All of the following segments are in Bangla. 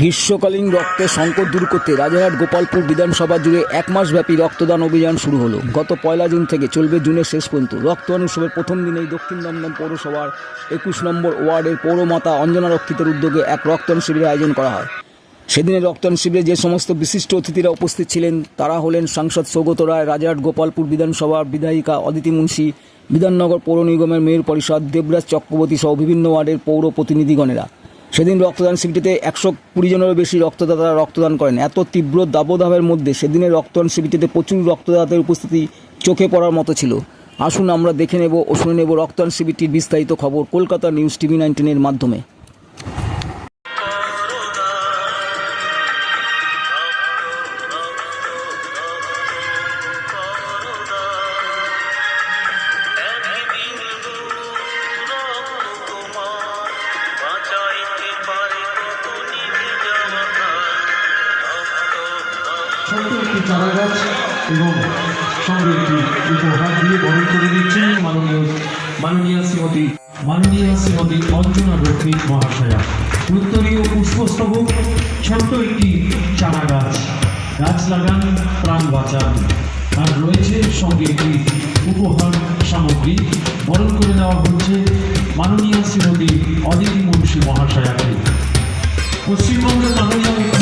গ্রীষ্মকালীন রক্তের সংকট দূর করতে রাজারহাট গোপালপুর বিধানসভা জুড়ে এক মাসব্যাপী রক্তদান অভিযান শুরু হলো। গত পয়লা জুন থেকে চলবে জুনের শেষ পর্যন্ত। রক্তদান উৎসবের প্রথম দিনেই দক্ষিণ দমদম পৌরসভার একুশ নম্বর ওয়ার্ডের পৌরমাতা অঞ্জনা রক্ষিতের উদ্যোগে এক রক্তদান শিবিরের আয়োজন করা হয়। সেদিনের রক্তদান শিবিরে যে সমস্ত বিশিষ্ট অতিথিরা উপস্থিত ছিলেন, তারা হলেন সাংসদ সৌগত রায়, রাজারহাট গোপালপুর বিধানসভার বিধায়িকা অদিতি মুন্সি, বিধাননগর পৌর নিগমের মেয়র পরিষদ দেবরাজ চক্রবর্তী সহ বিভিন্ন ওয়ার্ডের পৌর প্রতিনিধিগণেরা। সেদিন রক্তদান শিবিরটিতে একশো কুড়ি জনেরও বেশি রক্তদাতারা রক্তদান করেন। এত তীব্র দাবদাহের মধ্যে সেদিনের রক্তদান শিবিরটিতে প্রচুর রক্তদাতাদের উপস্থিতি চোখে পড়ার মতো ছিল। আসুন আমরা দেখে নেব ও শুনে নেব রক্তদান শিবিরটির বিস্তারিত খবর কলকাতা নিউজ টিভি নাইনটিনের মাধ্যমে। ছোট্ট একটি চারা গাছ এবং সঙ্গে একটি উপহার দিয়ে বরণ করে দিচ্ছেন মাননীয় মাননীয় শ্রীমতী মাননীয় শ্রীমতী অঞ্জনা রক্ষিত মহাশয়া। উত্তরীয় পুষ্পস্তবক, ছোট্ট একটি চারা গাছ। গাছ লাগান, প্রাণ বাঁচান। আর রয়েছে সঙ্গে একটি উপহার সামগ্রী। বরণ করে দেওয়া হচ্ছে মাননীয় শ্রীমতী অদিতি মুন্সী মহাশয়াকে। পশ্চিমবঙ্গের মাননীয়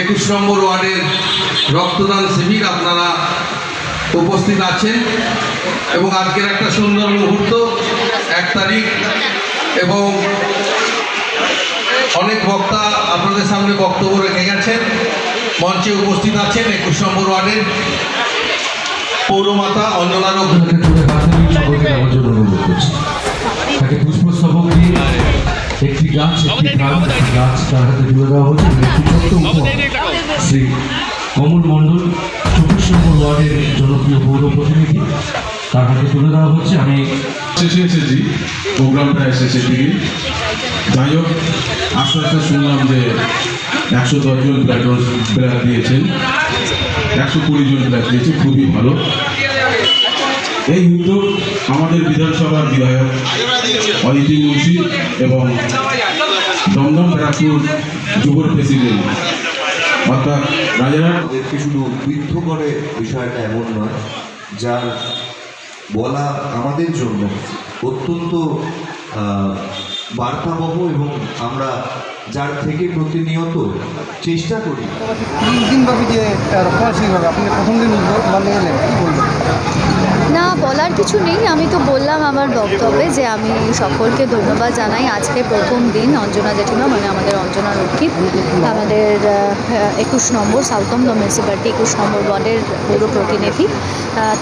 একুশ নম্বর ওয়ার্ডের রক্তদান শিবির আপনারা উপস্থিত আছেন এবং আজকের একটা সুন্দর মুহূর্ত, এক তারিখ, এবং অনেক বক্তা আপনাদের সামনে বক্তব্য রেখে গেছেন, মঞ্চে উপস্থিত আছেন একুশ নম্বর ওয়ার্ডের পৌরমাতা অঞ্জনা অনুরোধ করছি। তাকে পুষ্পস্তবক দিয়ে একটি গাছ একটি গাছ তার হাতে তুলে দেওয়া হচ্ছে একটি ছোট্ট শ্রী কমল মণ্ডল চব্বিশ ওয়ার্ডের জনপ্রিয় পৌর প্রতিনিধি তার হাতে তুলে দেওয়া হচ্ছে আমি শেষে এসেছি। প্রোগ্রাম প্রায় শেষের দিকে যাই হোক আস্তে আস্তে শুনলাম যে একশো দশজন ব্লাড ব্লাড দিয়েছেন একশো কুড়ি জন ব্লাড দিয়েছে খুবই ভালো। এই উদ্যোগ আমাদের বিধানসভার বিধায়ক অদিতি মুন্সি এবং দমদম ব্যারাকপুর যুবর প্রেসিডেন্ট। অর্থাৎ রাজারা ওদেরকে শুধু বৃদ্ধ করে বিষয়টা এমন নয়, যার বলা আমাদের জন্য অত্যন্ত বার্তাবহ এবং আমরা যার থেকে প্রতিনিয়ত চেষ্টা করি। তিন দিনব্যাপী যে হবে আপনি প্রথম দিন কী বলবেন? না বলার কিছু নেই। আমি তো বললাম আমার বক্তব্যে যে আমি সকলকে ধন্যবাদ জানাই আজকে প্রথম দিন অঞ্জনা জেঠিমা মানে আমাদের অঞ্জনা রক্ষিত। আমাদের একুশ নম্বর সাউথম মিউনিসিপ্যালিটি একুশ নম্বর ওয়ার্ডের পৌর প্রতিনিধি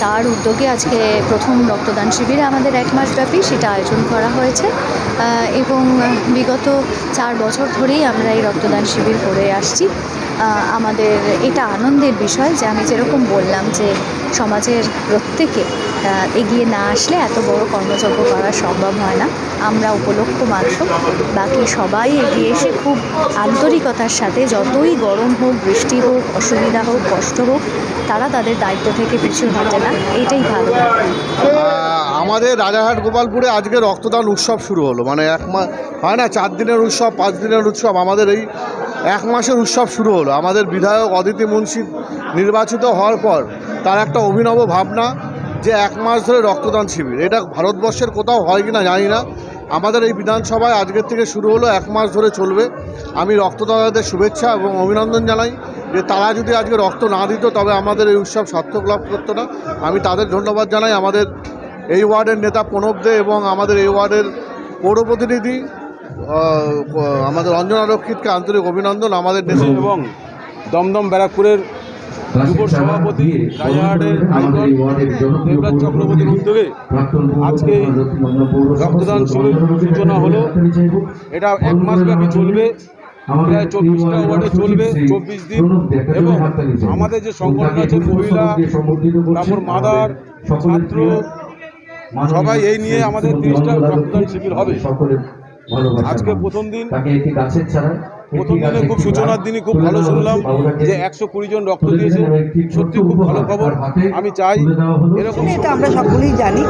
তার উদ্যোগে আজকে প্রথম রক্তদান শিবিরে আমাদের এক মাসব্যাপী সেটা আয়োজন করা হয়েছে। এবং বিগত চার বছর ধরেই আমরা এই রক্তদান শিবির করে আসছি। আমাদের এটা আনন্দের বিষয় যে আমি যেরকম বললাম যে সমাজের প্রত্যেকে এগিয়ে না আসলে এত বড় কর্মযজ্ঞ করা সম্ভব হয় না। আমরা উপলক্ষ মাত্র। বাকি সবাই এগিয়ে এসে খুব আন্তরিকতার সাথে যতই গরম হোক, বৃষ্টি হোক, অসুবিধা হোক, কষ্ট হোক, তারা তাদের দায়িত্ব থেকে পিছু হটে না। এইটাই ভালো। আমাদের রাজারহাট, গোপালপুরে আজকে রক্তদান উৎসব শুরু হলো। মানে এক মাস হয় না, চার দিনের উৎসব, পাঁচ দিনের উৎসব, আমাদের এই এক মাসের উৎসব শুরু হলো। আমাদের বিধায়ক অদিতি মুন্সি নির্বাচিত হওয়ার পর তার একটা অভিনব ভাবনা যে এক মাস ধরে রক্তদান শিবির। এটা ভারতবর্ষের কোথাও হয় কি না জানি না। আমাদের এই বিধানসভায় আজকের থেকে শুরু হলো, এক মাস ধরে চলবে। আমি রক্তদাতাদের শুভেচ্ছা এবং অভিনন্দন জানাই যে তারা যদি আজকে রক্ত না দিত, তবে আমাদের এই উৎসব সার্থক লাভ করতো না। আমি তাদের ধন্যবাদ জানাই। আমাদের এই ওয়ার্ডের নেতা প্রণব দে এবং আমাদের এই ওয়ার্ডের পৌর প্রতিনিধি আমাদের অঞ্জনা রক্ষিতকে আন্তরিক অভিনন্দন আমাদের নেতা এবং দমদম ব্যারাকপুরের যুব সভাপতি রাজারহাটের আইকন দেবরাজ চক্রবর্তীর উদ্যোগে আজকে রক্তদান শিবির সূচনা হলো। এটা এক মাস ব্যাপী চলবে। প্রায় চব্বিশটা ওয়ার্ডে চলবে চব্বিশ দিন। এবং আমাদের যে সংগঠন আছে মহিলা তারপর মাদার ছাত্র সবাই এই নিয়ে আমাদের তিরিশটা রক্তদান শিবির হবে। আজকে প্রথম দিন প্রথম দিনে খুব সূচনার দিনই খুব ভালো শুনলাম যে একশো কুড়ি জন রক্ত দিয়েছে সত্যি খুব ভালো খবর। আমি চাই এরকম এটা আমরা সকলেই জানি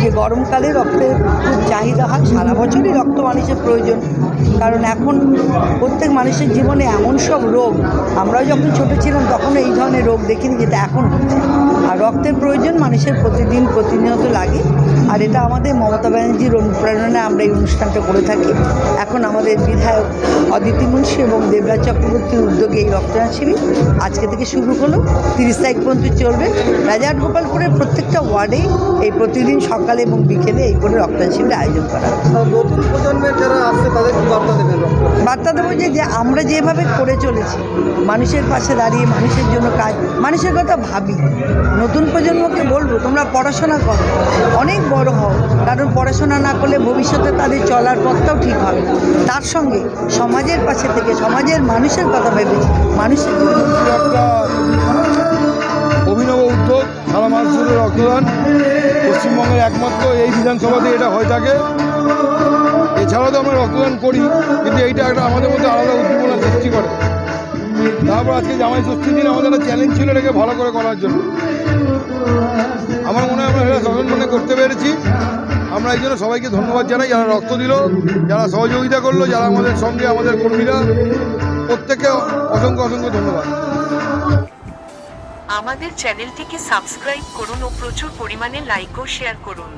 যে গরমকালে রক্তের খুব চাহিদা হয়। সারা বছরই রক্ত মানুষের প্রয়োজন। কারণ এখন প্রত্যেক মানুষের জীবনে এমন সব রোগ। আমরাও যখন ছোট ছিলাম তখন এই ধরনের রোগ দেখিনি যেটা এখন হচ্ছে। আর রক্তের প্রয়োজন মানুষের প্রতিদিন প্রতিনিয়ত লাগে। আর এটা আমাদের মমতা ব্যানার্জির অনুপ্রেরণায় আমরা এই অনুষ্ঠানটা করে থাকি। এখন আমাদের বিধায়ক অদিতি মুন্সি এবং দেবরাজ চক্রবর্তীর উদ্যোগে এই রক্তদান শিবির আজকে থেকে শুরু হলো। তিরিশ তারিখ পর্যন্ত চলবে। রাজারহাট গোপালপুরের প্রত্যেকটা ওয়ার্ডেই এই প্রতিদিন সকালে এবং বিকেলে এই করে রক্তদান শিবির আয়োজন করা নতুন প্রজন্মের যারা আসছে তাদের বার্তা দেবেন বার্তা দেবো যে যে আমরা যেভাবে করে চলেছি মানুষের পাশে দাঁড়িয়ে মানুষের জন্য কাজ মানুষের কথা ভাবি। নতুন প্রজন্মকে বলব তোমরা পড়াশোনা করো অনেক বড় হও। কারণ পড়াশোনা না করলে ভবিষ্যতে তাদের চলার পথটাও ঠিক হবে তার সঙ্গে সমাজের পাশে থেকে সমাজের মানুষের কথা ভেবে মানুষের একটা অভিনব উদ্যোগ, সারা মাস জুড়ে রক্তদান। পশ্চিমবঙ্গের একমাত্র এই বিধানসভাতে এটা হয়ে থাকে। এছাড়াও তো আমরা রক্তদান করি, কিন্তু এইটা একটা আমাদের মধ্যে আলাদা উদ্দীপনা সৃষ্টি করে। তারপর আজকে জামাই ষষ্ঠীর দিন আমাদের একটা চ্যালেঞ্জ ছিল এটাকে ভালো করে করার জন্য। আমার মনে হয় আমরা সেটা সচেতনে করতে পেরেছি। আমরা এই জন্য সবাইকে ধন্যবাদ জানাই, যারা রক্ত দিল, যারা সহযোগিতা করল, যারা আমাদের সঙ্গে, আমাদের কর্মীরা, প্রত্যেককে অসংখ্য অসংখ্য ধন্যবাদ। আমাদের চ্যানেলটিকে সাবস্ক্রাইব করুন ও প্রচুর পরিমাণে লাইক ও শেয়ার করুন।